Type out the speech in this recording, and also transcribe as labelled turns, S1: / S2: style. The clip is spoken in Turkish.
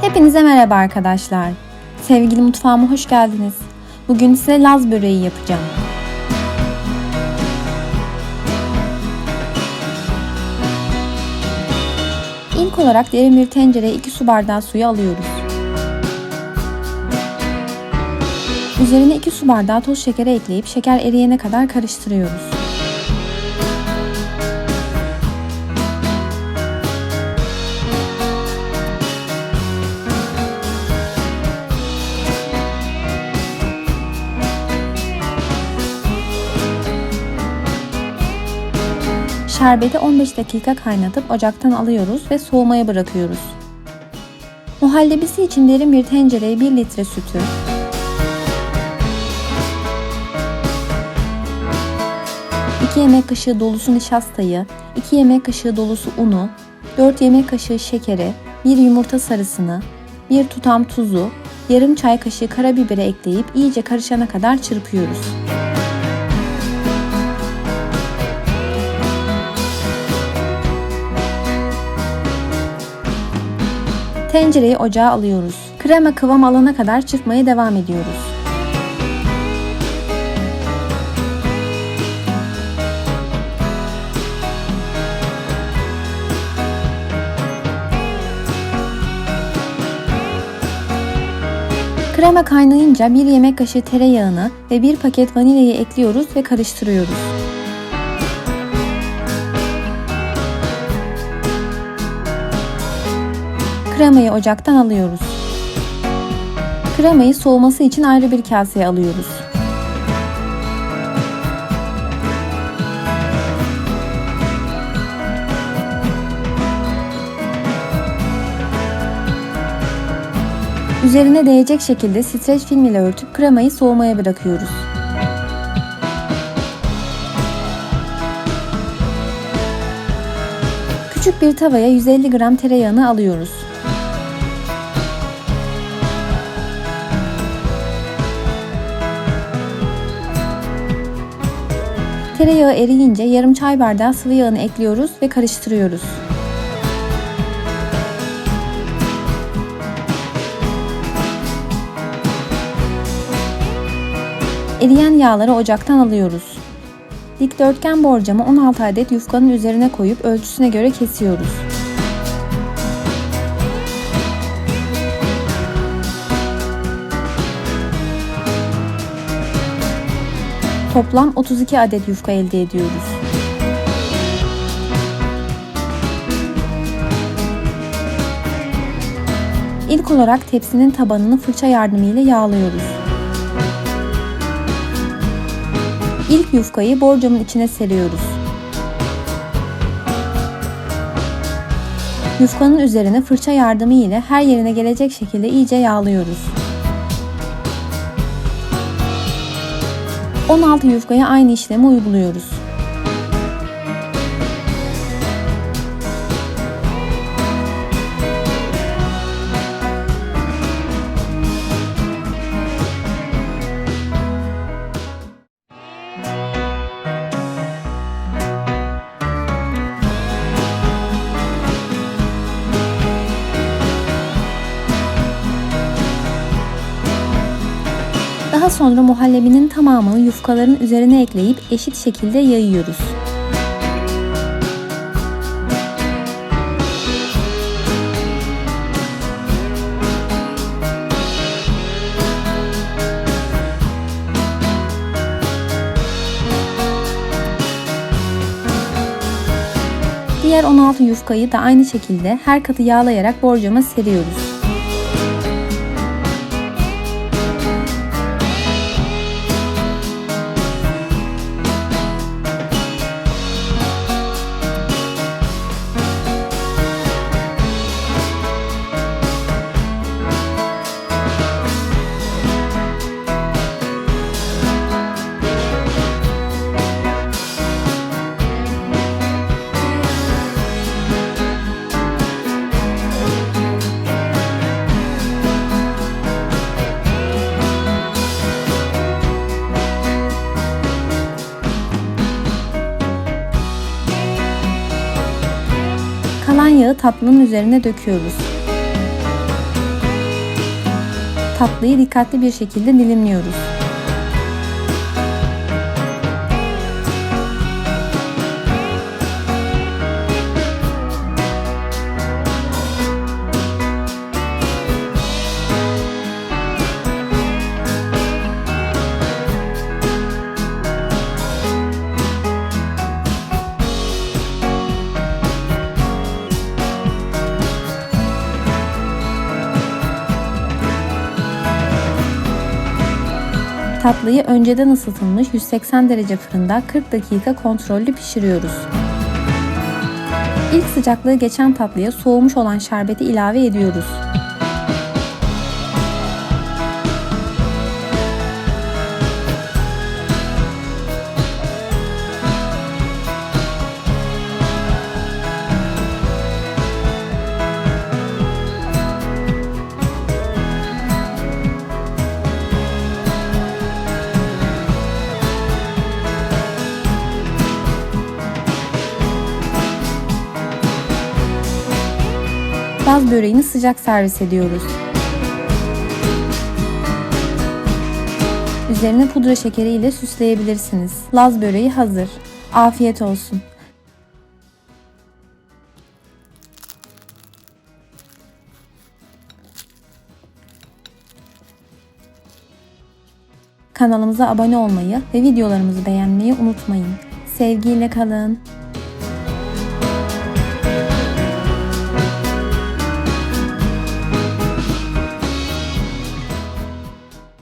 S1: Hepinize merhaba arkadaşlar. Sevgili mutfağıma hoş geldiniz. Bugün size Laz böreği yapacağım. İlk olarak derin bir tencereye 2 su bardağı suyu alıyoruz. Üzerine 2 su bardağı toz şekeri ekleyip şeker eriyene kadar karıştırıyoruz. Şerbeti 15 dakika kaynatıp ocaktan alıyoruz ve soğumaya bırakıyoruz. Muhallebisi için derin bir tencereye 1 litre sütü, 2 yemek kaşığı dolusu nişastayı, 2 yemek kaşığı dolusu unu, 4 yemek kaşığı şekeri, 1 yumurta sarısını, 1 tutam tuzu, yarım çay kaşığı karabiberi ekleyip iyice karışana kadar çırpıyoruz. Tencereyi ocağa alıyoruz. Krema kıvam alana kadar çırpmaya devam ediyoruz. Krema kaynayınca bir yemek kaşığı tereyağını ve bir paket vanilyayı ekliyoruz ve karıştırıyoruz. Kremayı ocaktan alıyoruz. Kremayı soğuması için ayrı bir kaseye alıyoruz. Üzerine değecek şekilde streç film ile örtüp kremayı soğumaya bırakıyoruz. Küçük bir tavaya 150 gram tereyağını alıyoruz. Tereyağı eriyince yarım çay bardağı sıvı yağını ekliyoruz ve karıştırıyoruz. Eriyen yağları ocaktan alıyoruz. Dikdörtgen borcamı 16 adet yufkanın üzerine koyup ölçüsüne göre kesiyoruz. Toplam 32 adet yufka elde ediyoruz. İlk olarak tepsinin tabanını fırça yardımıyla yağlıyoruz. İlk yufkayı borcamın içine seriyoruz. Yufkanın üzerine fırça yardımı ile her yerine gelecek şekilde iyice yağlıyoruz. 16 yufkaya aynı işlemi uyguluyoruz. Daha sonra muhallebinin tamamını yufkaların üzerine ekleyip eşit şekilde yayıyoruz. Diğer 16 yufkayı da aynı şekilde her katı yağlayarak borcama seriyoruz. Yağı tatlının üzerine döküyoruz. Tatlıyı dikkatli bir şekilde dilimliyoruz. Tatlıyı önceden ısıtılmış 180 derece fırında 40 dakika kontrollü pişiriyoruz. İlk sıcaklığı geçen tatlıya soğumuş olan şerbeti ilave ediyoruz. Laz böreğini sıcak servis ediyoruz. Üzerine pudra şekeri ile süsleyebilirsiniz. Laz böreği hazır. Afiyet olsun. Kanalımıza abone olmayı ve videolarımızı beğenmeyi unutmayın. Sevgiyle kalın.